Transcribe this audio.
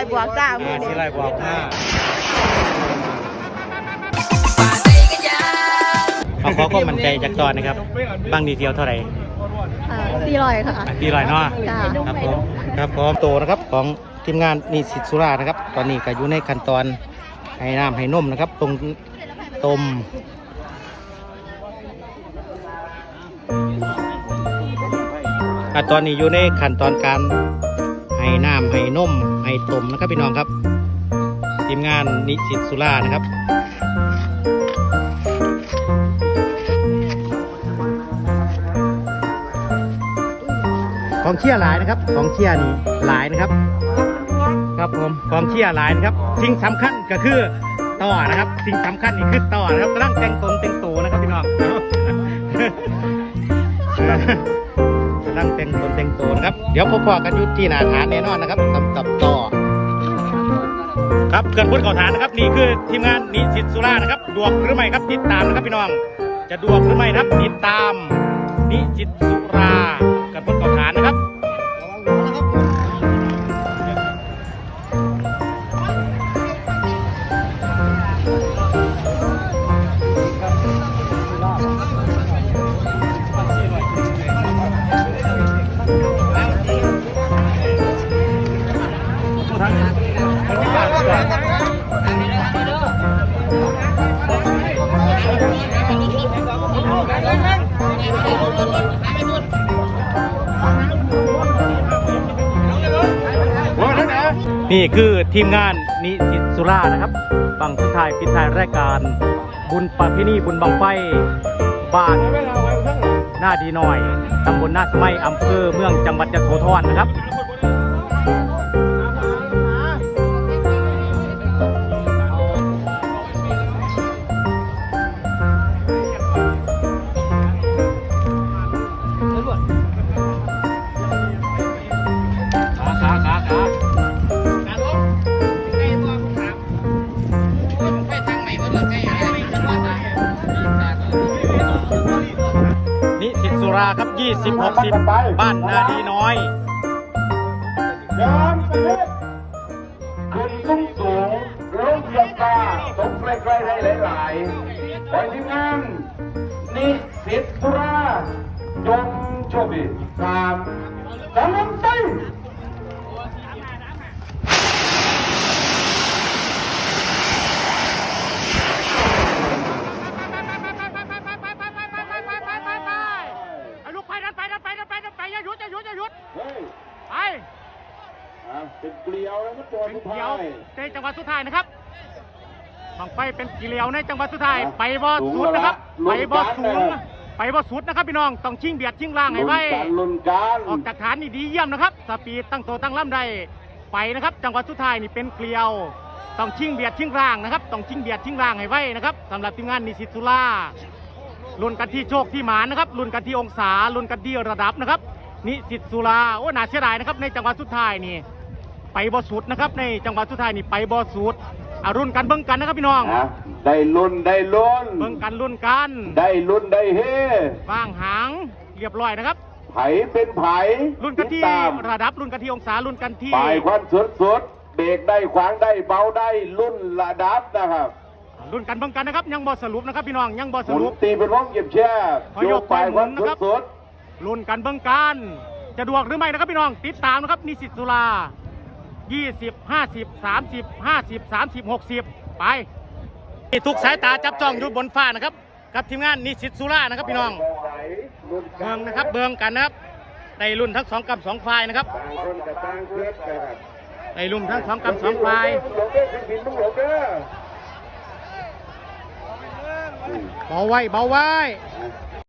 อยบวกจ้ามือ่าอสี่นี้ร้อยบอกห้าเอาขอก็มั่นใจจากตอนนะครับ บางดีเทลเท่าไหร่สี่ร้อยค่ะสี่ร้อยเนาะจ้าครับผมครับผมโตนะครับของทีมงานนิสิตสุรานะครับ ตอนนี้ก็อยู่ในขั้นตอนให้น้ำให้นมนะครับ ตรงต้มอะตอนนี้อยู่ในขั้นตอนการ ให้น้ำให้นมให้ต้มนะครับพี่น้องครับ ทีมงานนิสิตสุรานะครับของเชี่ยหลายนะครับของเชี่ยนี่หลายนะครับ ครับผมของเชี่ยหลายนะครับ สิ่งสำคัญก็คือต่อนะครับ สิ่งสำคัญนี่คือต่อนะครับกำลังแต่งตนแต่งตัวนะครับพี่น้อง ตั้งแต่งตนแต่งตัวนะครับ เดี๋ยวพอๆกันยุที่หนาฐานแน่นอนนะครับตับกับต่อ ครับเกินพุทธเขาฐานนะครับ นี่คือทีมงานนิสิตสุรานะครับ ดวกหรือไม่ครับติดตามนะครับพี่น้อง จะดวกหรือไม่นะครับติดตามนิสิตสุราเกินพุทธเขาฐานนะครับ นี่คือทีมงานนิสิตสุรานะครับบังสุดท้ายปิดท้ายรายการ บุญประเพณีบุญบังไฟบ้านหน้าดีหน่อยตำบลหน้าสมัยอำเภอเมืองจังหวัดยะโสธรนะครับ นิสิตสุราครับ 20 60 บ้านนาดีน้อยย้อนไปเลยขึ้นสูงสูงลงเพียงตาตกใกล้ๆได้หลายๆไปทีมงานนิสิตสุราจงโชคดีสามกำลังใจ ลูกไปดันไปดันไปดันไปดันไปอย่าหยุดอย่าหยุดอย่าหยุด เฮ้ย ไป อะ เป็นเกลียวแล้วก็ตัวเป็นสุดเขียท้าวยในจังหวัดสุดท้ายนะครับบังไฟเป็นกีเหลียวในจังหวัดสุดท้ายไปบ่สุดนะครับไปบ่สูงไปบ่สุดนะครับพี่น้องต้องชิงเบียดชิงล่างให้ลุ้นไว้กันลุ้นกันออกจากฐานนี่ดีเยี่ยมนะครับ สปีดตั้งตัวตั้งลำได้ไปนะครับ จังหวัดสุดท้ายนี่เป็นเกลียว ต้องชิงเบียดชิงร่างนะครับ ต้องชิงเบียดชิงร่างให้ไว้นะครับสำหรับทีมงานนิสิตสุราลุ้นกันที่โชคที่หมานนะครับลุ้นกันที่องศาลุ้นกันที่ระดับนะครับ นิสิตสุราโอ้น่าเสียดายนะครับ ในจังหวัดสุดท้ายนี่ ไปบอสุดนะครับ ในจังหวัดสุดท้ายนี่ไปบอสุดอารุ่นกันเบิ่งกันนะครับพี่น้องนะได้ลุ้นได้ลุ้นเบิ่งกันรุ่นกัน ได้ลุ้นได้เฮว่างหางเรียบร้อยนะครับ ไผเป็นไผรุ่นกันที่ติดตามระดับรุ่นกันที่องศารุ่นกันที่ปลายควันสุดสุดๆเบรกได้ขวางได้เบาได้รุ่นระดับนะครับรุ่นกันเบิ่งกันนะครับ ยังบอสรุปนะครับพี่น้องยังบอหสมุนรุป ตีเป็นวงเก็บแช่ขอยโยกกปลายควันหมุนสุนะครัดบสุดรุ่นกันเบิ่งกันจะดวกหรือไม่นะครับพี่น้องติดตามนะครับนิสิตสุรา 20 50 30 50 30 60 ไป ทุกสายตาจับจ้องอยู่บนฟ้านะครับ กับทีมงานนิสิตสุรานะครับพี่น้องเบิงนะครับเบิงกันนะครับในรุ่นทั้งสองกำสองฝ่ายนะครับในรุ่นทั้งสองกำสองฝ่ายเบาไว้เบาไว้